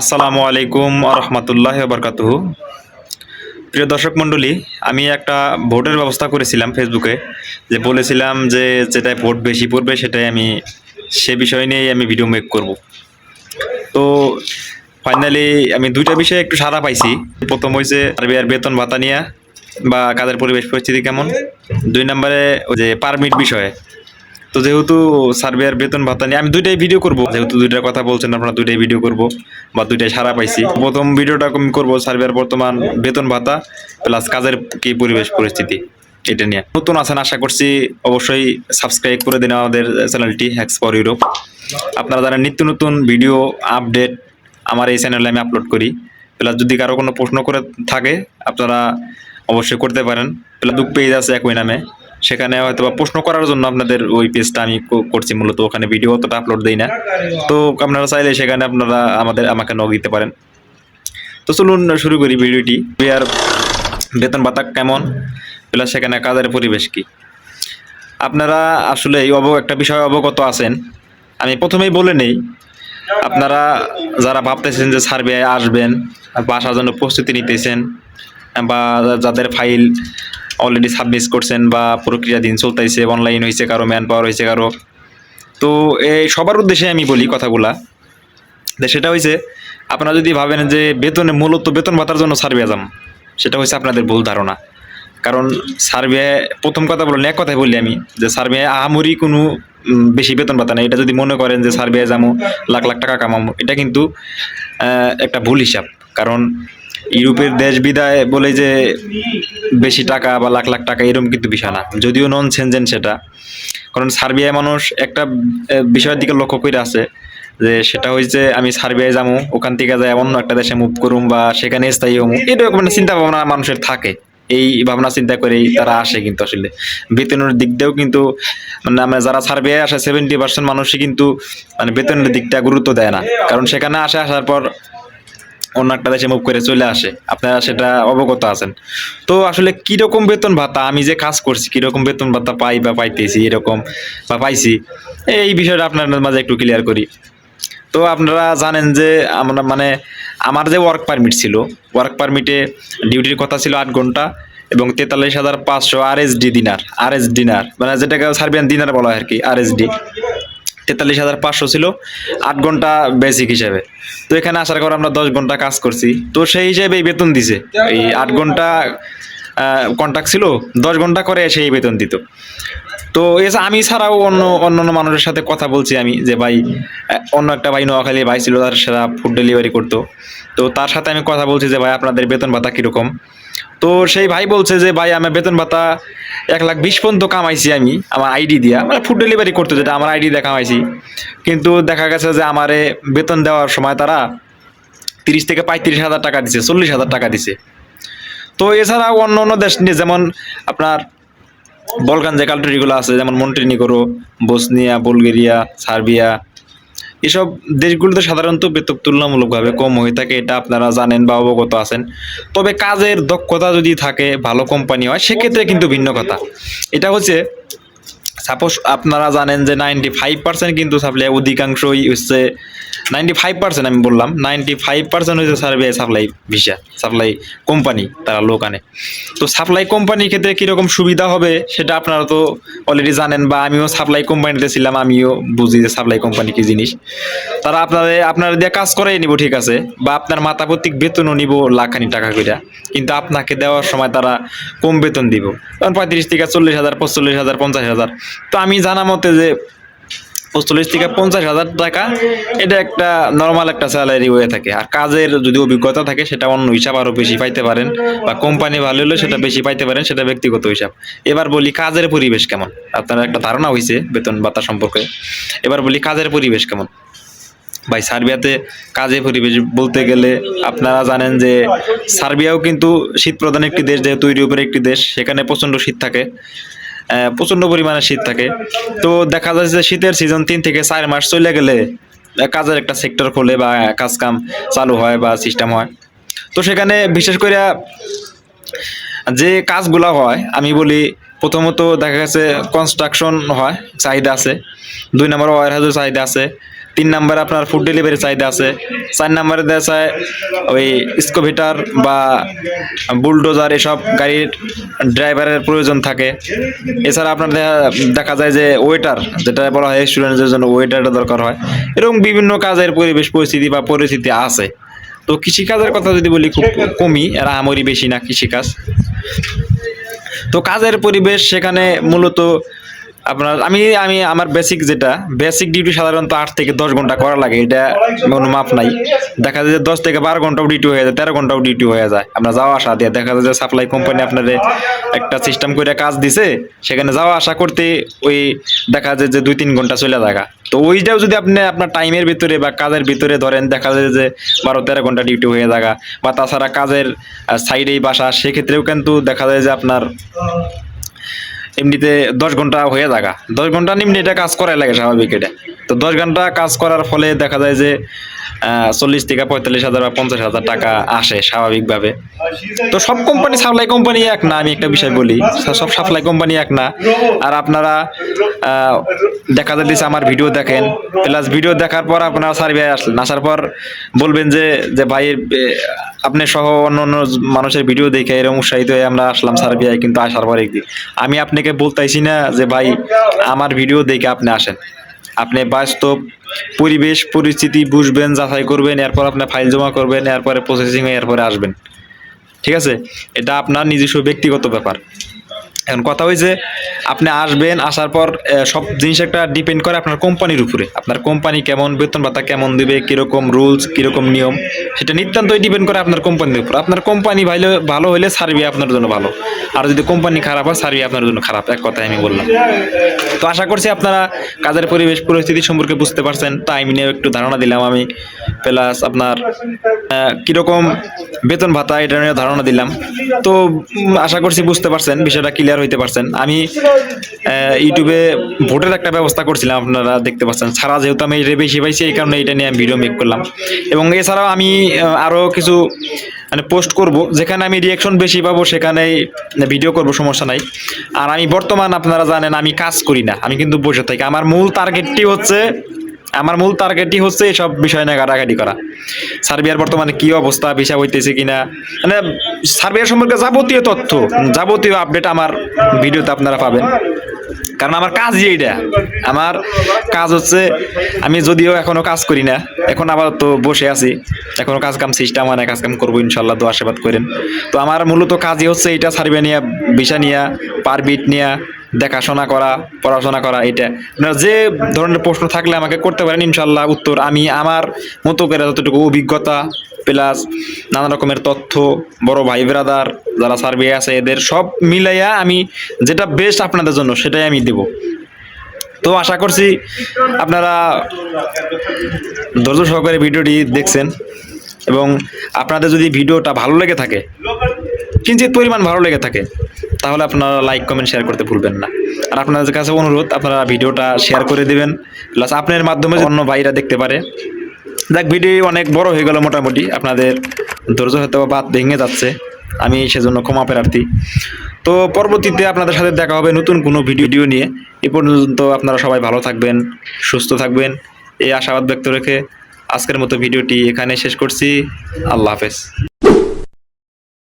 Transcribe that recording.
আসসালামু আলাইকুম রহমতুল্লাহ বরকাতুহ। প্রিয় দর্শক মণ্ডলী, আমি একটা ভোটের ব্যবস্থা করেছিলাম ফেসবুকে, যে বলেছিলাম যে যেটায় ভোট বেশি পড়বে সেটাই আমি সে বিষয় নিয়েই আমি ভিডিও মেক করব। তো ফাইনালি আমি দুইটা বিষয়ে একটু সাড়া পাইছি। প্রথম হয়েছে আরবিআর বেতন ভাতা নিয়ে বা কাজের পরিবেশ পরিস্থিতি কেমন? দুই নম্বরে ওই যে পারমিট বিষয়ে। তো যেহেতু সার্ভেয়ার বেতন ভাতা নিয়ে আমি দুইটাই ভিডিও করব। যেহেতু দুইটার কথা বলছেন, আপনারা দুইটাই ভিডিও করব বা দুইটাই সারা পাইছি। প্রথম ভিডিওটা আমি করব সার্ভেয়ার বর্তমান বেতন ভাতা প্লাস কাজের কি পরিবেশ পরিস্থিতি, এটা নিয়ে। নতুন আছেন, আশা করছি অবশ্যই সাবস্ক্রাইব করে দিন আমাদের চ্যানেলটি হ্যাক্স ফর ইউরোপ আপনারা যারা নিত্য নতুন ভিডিও আপডেট আমার এই চ্যানেলে আমি আপলোড করি প্লাস যদি কারও কোনো প্রশ্ন করে থাকে, আপনারা অবশ্যই করতে পারেন। প্লাস দুঃখ পেজ আছে একই নামে। সেখানে হয়তো বা প্রশ্ন করার জন্য আপনাদের ওই পেজটা আমি করছি, মূলত ওখানে ভিডিও অতটা আপলোড দিই না। তো আপনারা চাইলে সেখানে আপনারা আমাদের, আমাকে নক দিতে পারেন। তো চলুন শুরু করি ভিডিওটি। আর বেতন ভাতা কেমন? প্লাস সেখানে কাজের পরিবেশ কি? আপনারা আসলে এই অব, একটা বিষয়ে অবগত আছেন। আমি প্রথমেই বলে নেই, আপনারা যারা ভাবতেছেন যে সার্ভে আসবেন বা আসার জন্য প্রস্তুতি নিতেছেন বা যাদের ফাইল অলরেডি সাবমিট করছেন বা প্রক্রিয়াধীন চলতেছে অনলাইন হয়েছে কারও ম্যান পাওয়ার হয়েছে কারও। তো এই সবার উদ্দেশ্যে আমি বলি কথাগুলা। সেটা হয়েছে আপনারা যদি ভাবেন যে বেতনে মূলত বেতন ভাতার জন্য সার্ভে যাম, সেটা হচ্ছে আপনাদের ভুল ধারণা। কারণ সার্ভে, প্রথম কথা বললেন এক কথাই বললি আমি, যে সার্ভে আহামরি কোনো বেশি বেতন ভাতা নেই। এটা যদি মনে করেন যে সার্ভে যাব লাখ লাখ টাকা কামাবো এটা কিন্তু একটা ভুল হিসাব। কারণ ইউরোপের দেশ বিদায় বলে যে বেশি টাকা বা লাখ লাখ টাকা এরকম কিন্তু বিষয় না। যদিও নন সেনজেন সেটা। কারণ সার্বিয়ায় মানুষ একটা বিষয়ের দিকে লক্ষ্য করে আছে যে সেটা হয়েছে আমি সার্বিয়ায় যাব ওখান থেকে যাই অন্য একটা দেশে মুভ করুম বা সেখানে স্থায়ী হব এরকম মানে চিন্তা ভাবনা মানুষের থাকে। এই ভাবনা চিন্তা করেই তারা আসে কিন্তু আসলে। বেতনের দিক দিয়েও কিন্তু মানে আমরা যারা সার্বিয়ায় আসে সেভেন্টি পার্সেন্ট মানুষই কিন্তু মানে বেতনের দিকটা গুরুত্ব দেয় না। কারণ সেখানে আসে, আসার পর অন্য একটা দেশে মুভ করে চলে আসে। আপনারা সেটা অবগত আছেন। তো আসলে কীরকম বেতন ভাতা, আমি যে কাজ করছি, কীরকম বেতন ভাতা পাই বা পাইতেছি, এরকম বা পাইছি, এই বিষয়টা আপনার মাঝে একটু ক্লিয়ার করি। তো আপনারা জানেন যে আমরা মানে আমার যে ওয়ার্ক পারমিট ছিল ওয়ার্ক পারমিটে ডিউটির কথা ছিল আট ঘণ্টা এবং তেতাল্লিশ হাজার পাঁচশো আর এস ডি দিনার আর এস ডিনার মানে যেটাকে সার্বিয়ান দিনার বলা হয় আর কি আর এস ডি তেতাল্লিশ হাজার পাঁচশো ছিল, আট ঘণ্টা বেসিক হিসাবে। তো এখানে আসার পর আমরা দশ ঘণ্টা কাজ করছি। তো সেই হিসাবে এই বেতন দিছে। এই আট ঘণ্টা কন্ট্যাক্ট ছিল, দশ ঘণ্টা করে সেই বেতন দিত। তো এসে, আমি ছাড়াও অন্য অন্য অন্য মানুষের সাথে কথা বলছি আমি, যে ভাই অন্য একটা ভাই নোয়াখালী ভাই ছিল, তার সেরা ফুড ডেলিভারি করতো। তো তার সাথে আমি কথা বলছি যে ভাই, আপনাদের বেতন ভাতা কীরকম? তো সেই ভাই বলছে যে, ভাই আমার বেতন ভাতা এক লাখ বিশ পর্যন্ত কামাইছি আমি, আমার আইডি দিয়া। মানে ফুড ডেলিভারি করতে যেটা, আমার আইডি দিয়ে কামাইছি। কিন্তু দেখা গেছে যে, আমারে বেতন দেওয়ার সময় তারা তিরিশ থেকে পঁয়ত্রিশ হাজার টাকা দিছে, চল্লিশ হাজার টাকা দিছে। তো এছাড়াও অন্য অন্য দেশ নিয়ে, যেমন আপনার বলকান যে কান্ট্রিগুলো আছে, যেমন মন্টিনিগোরো, বসনিয়া, বুলগেরিয়া, সার্বিয়া এসব দেশগুলোতে সাধারণত বেতন তুলনামূলকভাবে কম হয়ে থাকে, এটা আপনারা জানেন বা অবগত আছেন। তবে কাজের দক্ষতা যদি থাকে, ভালো কোম্পানি হয়, সেক্ষেত্রে কিন্তু ভিন্ন কথা। এটা হচ্ছে সাপোজ আপনারা জানেন যে নাইনটি ফাইভ পার্সেন্ট কিন্তু সাপ্লাই অধিকাংশই হচ্ছে নাইনটি ফাইভ পার্সেন্ট আমি বললাম নাইনটি ফাইভ পার্সেন্ট হচ্ছে survey supply visa supply company তারা লোক আনে। তো সাপ্লাই কোম্পানির ক্ষেত্রে কীরকম সুবিধা হবে সেটা আপনারা তো অলরেডি জানেন বা আমিও সাপ্লাই কোম্পানিতে ছিলাম, আমিও বুঝি যে সাপ্লাই কোম্পানি কি জিনিস। তারা আপনাদের, আপনারা দিয়ে কাজ করাই নিব, ঠিক আছে? বা আপনার মাথা প্রত্যেক বেতনও নিব লাখানি টাকা কইরা। কিন্তু আপনাকে দেওয়ার সময় তারা কম বেতন দিব। কারণ পঁয়ত্রিশ থেকে চল্লিশ হাজার, পঁচল্লিশ হাজার, পঞ্চাশ হাজার। তো আমি জানা মতে যে পঁচল্লিশ থেকে পঞ্চাশ হাজার টাকা, এটা একটা নর্মাল একটা স্যালারি হয়ে থাকে। আর কাজের যদি অভিজ্ঞতা থাকে, সেটা অন্য হিসাব আরও বেশি পাইতে পারেন, বা কোম্পানি ভালো হলে সেটা বেশি পাইতে পারেন, সেটা ব্যক্তিগত হিসাব। এবার বলি কাজের পরিবেশ কেমন? আপনার একটা ধারণা হয়েছে বেতন ভাতা সম্পর্কে। এবার বলি কাজের পরিবেশ কেমন? ভাই, সার্বিয়াতে কাজে পরিবেশ বলতে গেলে আপনারা জানেন যে সার্বিয়াও কিন্তু শীত প্রধান একটি দেশ, যেহেতু ইউরোপের একটি দেশ, সেখানে প্রচণ্ড শীত থাকে। প্রচণ্ড পরিমাণে শীত থাকে। তো দেখা যাচ্ছে যে শীতের সিজন তিন থেকে চার মাস চলে গেলে কাজের একটা সেক্টর খোলে বা কাজ কাম চালু হয় বা সিস্টেম হয়। তো সেখানে বিশেষ করে যে কাজগুলো হয়, আমি বলি প্রথমত দেখা গেছে কনস্ট্রাকশন হয়, চাহিদা আছে। দুই নম্বর ওয়ার হাউসের চাহিদা আছে। তিন নাম্বারে আপনার ফুড ডেলিভারি চাহিদা আছে। চার নাম্বারে দেখা যায় ওই স্কোভিটার বা বুলডোজার এসব গাড়ির ড্রাইভারের প্রয়োজন থাকে। এছাড়া আপনার দেখা- দেখা যায় যে ওয়েটার যেটা বলা হয় স্টুডেন্টদের জন্য ওয়েটারটা দরকার হয়। এরকম বিভিন্ন কাজের পরিবেশ, পরিস্থিতি বা পরিস্থিতি আছে। তো কৃষিকাজের কথা যদি বলি, খুব কমই এরা আমরি বেশি না কৃষিকাজ। তো কাজের পরিবেশ সেখানে মূলত আপনার, আমি আমি, আমার বেসিক যেটা বেসিক ডিউটি সাধারণত আট থেকে দশ ঘণ্টা করা লাগে, এটা কোনো মাপ নাই। দেখা যায় যে দশ থেকে বারো ঘন্টাও ডিউটি হয়ে যায়, তেরো ঘন্টাও ডিউটি হয়ে যায়। আপনার যাওয়া আসা দিয়ে দেখা যায় যে সাপ্লাই কোম্পানি আপনাদের একটা সিস্টেম করে কাজ দিছে, সেখানে যাওয়া আসা করতে ওই দেখা যায় যে দুই তিন ঘণ্টা চলে থাকা। তো ওইটাও যদি আপনি আপনার টাইমের ভিতরে বা কাজের ভিতরে ধরেন, দেখা যায় যে বারো, তেরো ঘণ্টা ডিউটি হয়ে থাকা, বা তাছাড়া কাজের সাইডেই বাসা, সেক্ষেত্রেও কিন্তু দেখা যায় যে আপনার এমনিতে দশ ঘণ্টা হয়ে থাকা। দশ ঘণ্টা নিম্নে এটা কাজ করাই লাগে স্বাভাবিক এটা। তো দশ ঘণ্টা কাজ করার ফলে দেখা যায় যে চল্লিশ থেকে পঁয়তাল্লিশ হাজার বা পঞ্চাশ হাজার টাকা আসে স্বাভাবিকভাবে। তো সব কোম্পানি সাপ্লাই কোম্পানি এক না, আমি একটা বিষয় বলি। সব সাপ্লাই কোম্পানি এক না। আর আপনারা দেখা যাচ্ছে আমার ভিডিও দেখেন। প্লাস ভিডিও দেখার পর আপনারা সার্ভে আসলেন। আসার পর বলবেন যে যে ভাই আপনি সহ অন্য অন্য মানুষের ভিডিও দেখে এরকম উৎসাহিত হয়ে আমরা আসলাম সার্বিয়ায় কিন্তু আসার পর একদিন আমি আপনাকে বলতেছি না যে ভাই, আমার ভিডিও দেখে আপনি আসেন। আপনি বাস্তব পরিবেশ, পরিস্থিতি বুঝবেন, যাচাই করবেন, এরপর আপনার ফাইল জমা করবেন, এরপরে প্রসেসিং এরপরে আসবেন। ঠিক আছে? এটা আপনার নিজস্ব ব্যক্তিগত ব্যাপার। এখন কথা হয়েছে আপনি আসবেন, আসার পর সব জিনিস একটা ডিপেন্ড করে আপনার কোম্পানির উপরে। আপনার কোম্পানি কেমন, বেতন ভাতা কেমন দিবে, কীরকম রুলস কীরকম নিয়ম, সেটা নিতান্তই ডিপেন্ড করে আপনার কোম্পানির উপর। আপনার কোম্পানি ভালো ভালো হলে সার্ভি আপনার জন্য ভালো। আর যদি কোম্পানি খারাপ হয় সার্ভি আপনার জন্য খারাপ। এক কথায় আমি বললাম। তো আশা করছি আপনারা কাজের পরিবেশ, পরিস্থিতি সম্পর্কে বুঝতে পারছেন। টাইম নিয়ে একটু ধারণা দিলাম আমি। প্লাস আপনার কীরকম বেতন ভাতা, এটা নিয়ে ধারণা দিলাম। তো আশা করছি বুঝতে পারছেন, বিষয়টা ক্লিয়ার হইতে পারছেন। আমি ইউটিউবে ভোটের একটা ব্যবস্থা করছিলাম, আপনারা দেখতে পাচ্ছেন। ছাড়া যেহেতু আমি এটা বেশি পাইছি, এই কারণে এটা নিয়ে আমি ভিডিও মেক করলাম। এবং এছাড়াও আমি আরও কিছু মানে পোস্ট করব, যেখানে আমি রিয়াকশন বেশি পাবো, সেখানে ভিডিও করব, সমস্যা নাই। আর আমি বর্তমান আপনারা জানেন, আমি কাজ করি না, আমি কিন্তু বসে থাকি। আমার মূল টার্গেটটি হচ্ছে আমার মূল টার্গেটই হচ্ছে এসব বিষয় নিয়ে ঘাটাঘাটি করা। সার্বিয়ার বর্তমানে কি অবস্থা বিষয় হইতেছে কিনা? মানে সার্বিয়ার সম্পর্কে যাবতীয় তথ্য, যাবতীয় আপডেট আমার ভিডিওতে আপনারা পাবেন। কারণ আমার কাজই এইটা আমার কাজ হচ্ছে, আমি যদিও এখনও কাজ করি না, এখন আবার তো বসে আছি। এখনও কাজ কাম সিস্টেম মানে কাজ কাম করব, ইনশাল্লাহ দোয়া আশীর্বাদ করেন। তো আমার মূলত কাজই হচ্ছে এটা সার্বিয়া নিয়ে বিষয় নিয়ে পারবিট নিয়ে দেখাশোনা করা, পড়াশোনা করা, এটা। আপনার যে ধরনের প্রশ্ন থাকলে আমাকে করতে পারেন, ইনশাল্লাহ উত্তর আমি আমার মতো করে যতটুকু অভিজ্ঞতা প্লাস নানা রকমের তথ্য, বড় ভাই ব্রাদার যারা সার্ভে আছে, এদের সব মিলাইয়া আমি যেটা বেস্ট আপনাদের জন্য, সেটাই আমি দেব। তো আশা করছি আপনারা ধৈর্য সহকারে ভিডিওটি দেখছেন এবং আপনাদের যদি ভিডিওটা ভালো লেগে থাকে, কিঞ্চিত পরিমাণ ভালো লেগে থাকে তাহলে আপনারা লাইক কমেন্ট শেয়ার করতে ভুলবেন না। আর আপনাদের কাছে অনুরোধ, আপনারা ভিডিওটা শেয়ার করে দেবেন। প্লাস আপনার মাধ্যমে অন্য ভাইরা দেখতে পারে, দেখ ভিডিও অনেক বড় হয়ে গেল মোটামুটি। আপনাদের ধৈর্য হয়তো বাদ ভেঙে যাচ্ছে। আমি সেজন্য ক্ষমা প্রার্থী। তো পরবর্তীতে আপনাদের সাথে দেখা হবে নতুন কোনো ভিডিও নিয়ে। এ পর্যন্ত আপনারা সবাই ভালো থাকবেন, সুস্থ থাকবেন। এই আশাবাদ ব্যক্ত রেখে আজকের মতো ভিডিওটি এখানে শেষ করছি। আল্লাহ হাফেজ।